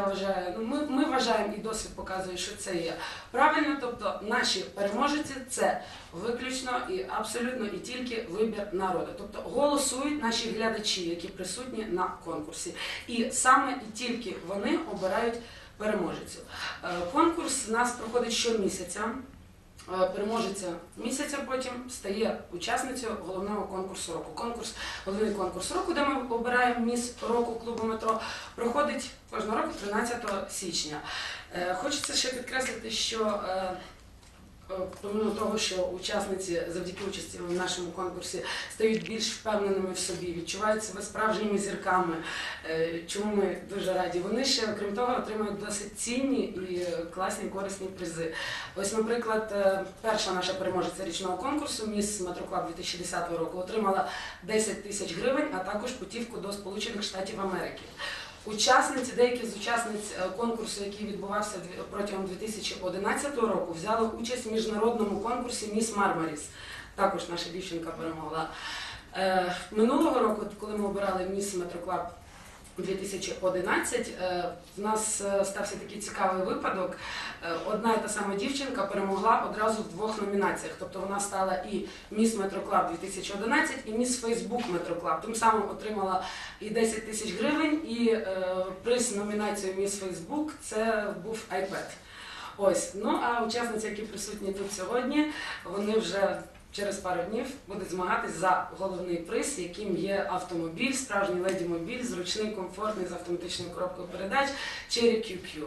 Я вважаю, ну ми, ми вважаємо і досвід показує, що це є правильно. Тобто наші переможці це виключно і абсолютно і тільки вибір народу. Тобто голосують наші глядачі, які присутні на конкурсі, і саме і тільки вони обирають переможецю. Е, Конкурс у нас проходить щомісяця. Е, Переможеця місяця потім стає учасницею головного конкурсу року. Конкурс, головний конкурс року, де ми обираємо міс року клубу метро, проходить кожного року 13 січня. Е, Хочеться ще підкреслити, що е, помимо того, що учасниці завдяки участі в нашому конкурсі стають більш впевненими в собі, відчувають себе справжніми зірками, е, чому ми дуже раді. Вони ще, окрім того, отримують досить цінні і е, класні корисні призи. Ось, наприклад, е, перша наша переможеця річного конкурсу Міс Метроклаб 2010 року отримала 10 тисяч гривень, а також путівку до Сполучених Штатів Америки. Учасниці, деякі з учасниць е, конкурсу, який відбувався протягом 2011 року, взяли участь в міжнародному конкурсі Міс Мармаріс. Також наша дівчинка перемогла. Е, Минулого року, коли ми обирали Міс Метроклаб 2011, е, в нас стався такий цікавий випадок. Одна і та сама дівчинка перемогла одразу в двох номінаціях. Тобто вона стала і Міс Метроклаб 2011, і Міс Фейсбук Метроклаб. Тим самим отримала і 10 тисяч гривень, і е, приз номінацію Міс Фейсбук це був iPad. Ось, ну а учасниці, які присутні тут сьогодні, вони вже через пару днів будуть змагатись за головний приз, яким є автомобіль, справжній леді мобіль, зручний, комфортний з автоматичною коробкою передач Cherry QQ.